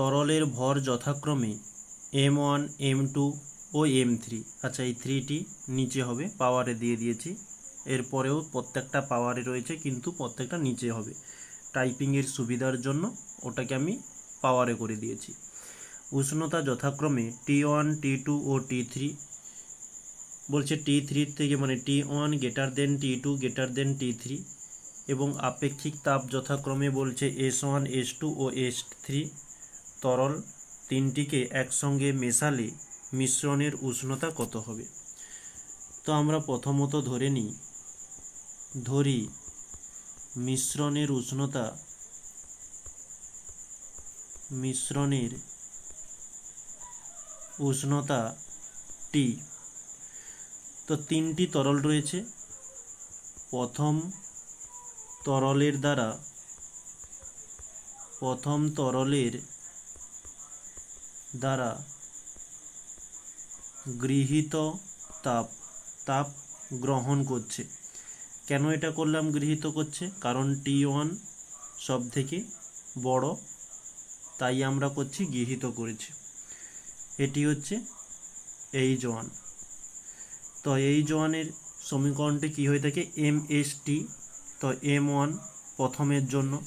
তরলের ভর যথাক্রমে এম ওয়ান এম টু ও এম থ্রি আচ্ছা এই থ্রিটি নিচে হবে পাওয়ারে দিয়ে দিয়েছি। এরপরেও প্রত্যেকটা পাওয়ারে রয়েছে, কিন্তু প্রত্যেকটা নিচে হবে। টাইপিংয়ের সুবিধার জন্য ওটাকে আমি পাওয়ারে করে দিয়েছি। উষ্ণতা যথাক্রমে টি ওয়ান টি টু ও টি থ্রি বলছে টি থ্রি থেকে মানে T one greater than T two greater than T three এবং আপেক্ষিক তাপ যথাক্রমে বলছে এস ওয়ান এস টু ও এস থ্রি তরল তিনটিকে একসঙ্গে মেশালে মিশ্রণের উষ্ণতা কত হবে? তো আমরা প্রথমত ধরে নিই, ধরি মিশ্রণের উষ্ণতা মিশ্রণের উষ্ণতা টি তো তিনটি তরল রয়েছে। প্রথম তরলের দ্বারা, প্রথম তরলের দ্বারা গৃহীত তাপ তাপ গ্রহণ করছে। কেন এটা করলাম গৃহীত করছে? কারণ টি ওয়ান সব থেকে বড়, তাই আমরা করছি গৃহীত করেছি। এটি হচ্ছে এইচ ওয়ান তো এইচ ওয়ানের সমীকরণটি কী হয়ে থাকে? এম এস টি তো এম ওয়ান প্রথমের জন্য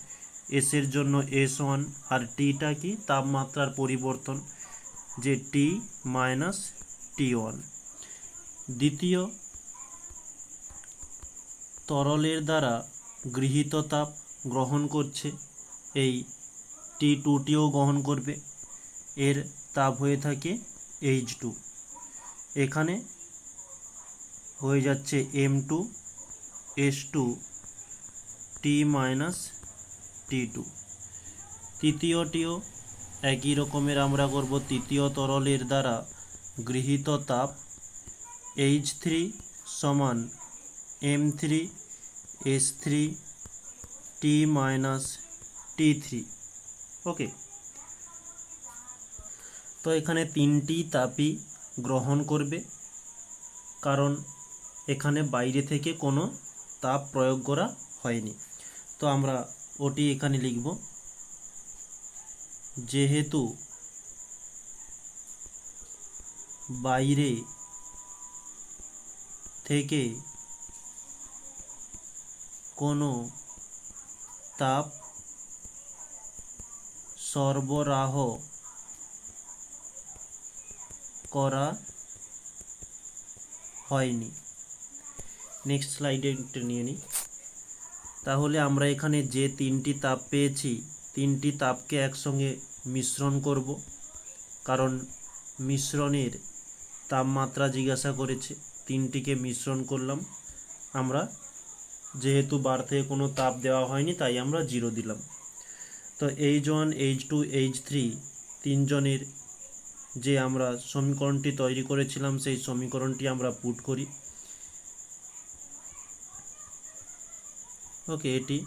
এসের জন্য এস ওয়ান আর টিটা কি? তাপমাত্রার পরিবর্তন, যে টি মাইনাস টি ওয়ান দ্বিতীয়, তরলের দ্বারা গৃহীত তাপ গ্রহণ করছে, এই টি টুটিও গ্রহণ করবে। এর তাপ হয়ে থাকে এইচ টু এখানে হয়ে যাচ্ছে M two S two T minus T two তৃতীয়টিও একই রকমের, আমরা করব তৃতীয় তরলের দ্বারা গৃহীত তাপ। এইচ থ্রি সমান M three S three T minus T three okay তো এখানে তিনটি তাপই গ্রহণ করবে, কারণ এখানে বাইরে থেকে কোনো তাপ প্রয়োগ করা হয়নি। তো আমরা ওটি এখানে লিখব। যেহেতু বাইরে থেকে কোনো তাপ সরবরাহ করা হয়নি। নেক্সট স্লাইডে নিয়ে নিই। তাহলে আমরা এখানে যে তিনটি তাপ পেয়েছি, তিনটি তাপকে একসঙ্গে মিশ্রণ করব। কারণ মিশ্রণের তাপমাত্রা জিজ্ঞাসা করেছে, তিনটিকে মিশ্রণ করলাম। আমরা যেহেতু বার থেকে কোনো তাপ দেওয়া হয়নি, তাই আমরা জিরো দিলাম। তো H one, H two, H three তিনজনের যে আমরা সমীকরণটি তৈরি করেছিলাম, সেই সমীকরণটি আমরা পুট করি। ওকে, এটি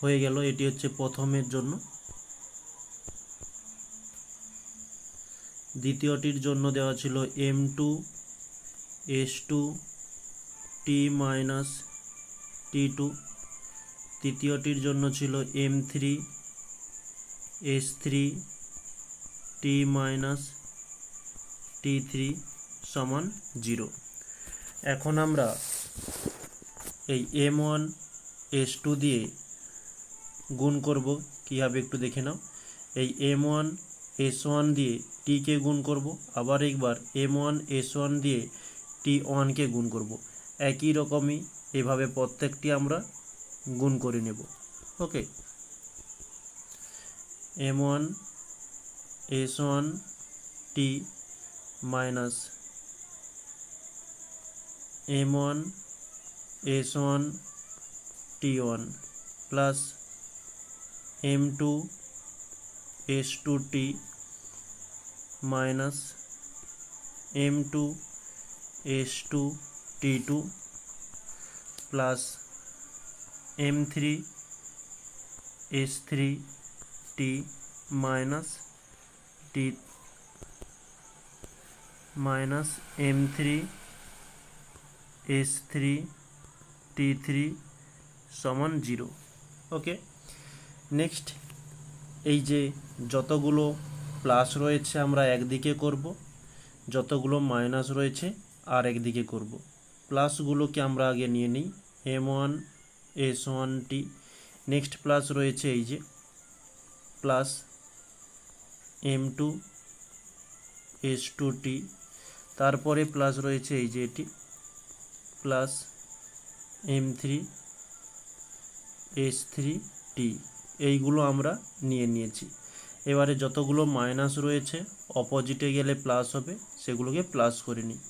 হয়ে গেল, এটি হচ্ছে প্রথমের জন্য। দ্বিতীয়টির জন্য দেওয়া ছিল M two S two T minus T two তৃতীয়টির জন্য ছিল M three S three T minus T three সমান জিরো এখন আমরা এই এম ওয়ান এস টু দিয়ে গুণ করব, কীভাবে একটু দেখে নাও। এই এম ওয়ান এস ওয়ান দিয়ে টিকে গুণ করব, আবার একবার এম ওয়ান এস ওয়ান দিয়ে টি ওয়ানকে গুণ করব। একই রকমই এভাবে প্রত্যেকটি আমরা গুণ করে নেব। Okay M one S one T minus M one S one T one plus M two S two T minus M two S two T two plus M three S three T minus T minus M three S three T three সমান zero. Okay? Next, এই যে যতগুলো plus রয়েছে আমরা একদিকে করব, যতগুলো minus রয়েছে আর একদিকে করব। প্লাসগুলোকে আমরা আগে নিয়ে নিই। M one, S one T. Next plus রয়েছে এই যে plus M two, S two T. তারপরে প্লাস রয়েছে এই যে এটি, plus M three. S three T এইগুলো আমরা নিয়ে নিয়েছি। এবারে যতগুলো মাইনাস রয়েছে অপোজিটে গেলে প্লাস হবে, সেগুলোকে প্লাস করে নিই।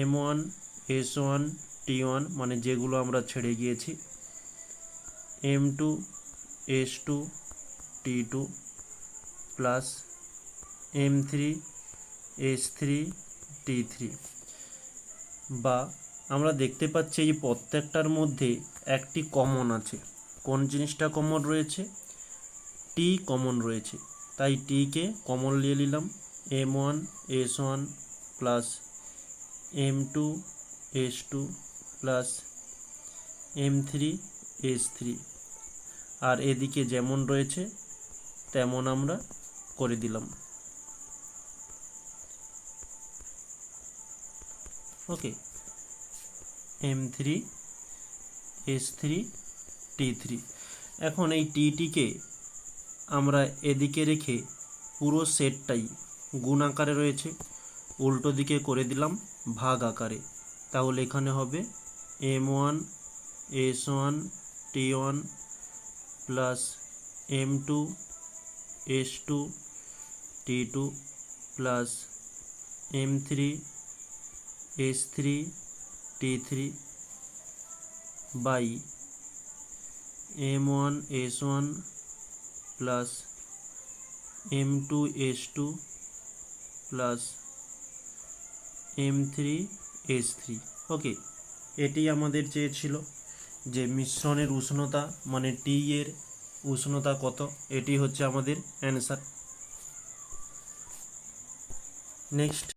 M one S one T one মানে যেগুলো আমরা ছেড়ে গিয়েছি। M two S two T two plus M three S three T three বা আমরা দেখতে পাচ্ছি এই প্রত্যেকটার মধ্যে একটি কমন আছে। কোন জিনিসটা কমন রয়েছে? টি কমন রয়েছে। তাই টিকে কমন নিয়ে নিলাম। M one S one plus M two S two plus M three S three আর এদিকে যেমন রয়েছে, তেমন আমরা করে দিলাম। Okay M three S three T three এখন এই টিটিকে আমরা এদিকে রেখে পুরো সেটটাই গুণ আকারে রয়েছে। উল্টো দিকে করে দিলাম ভাগ আকারে। তাহলে এখানে হবে M one S one T one plus M two S two T two plus M three S three T three by M one, S one plus M two, S two plus M three, S three. Okay এটি আমাদের চেয়েছিল যে মিশ্রণের উষ্ণতা মানে টি এর উষ্ণতা কত এটি হচ্ছে আমাদের অ্যান্সার নেক্সট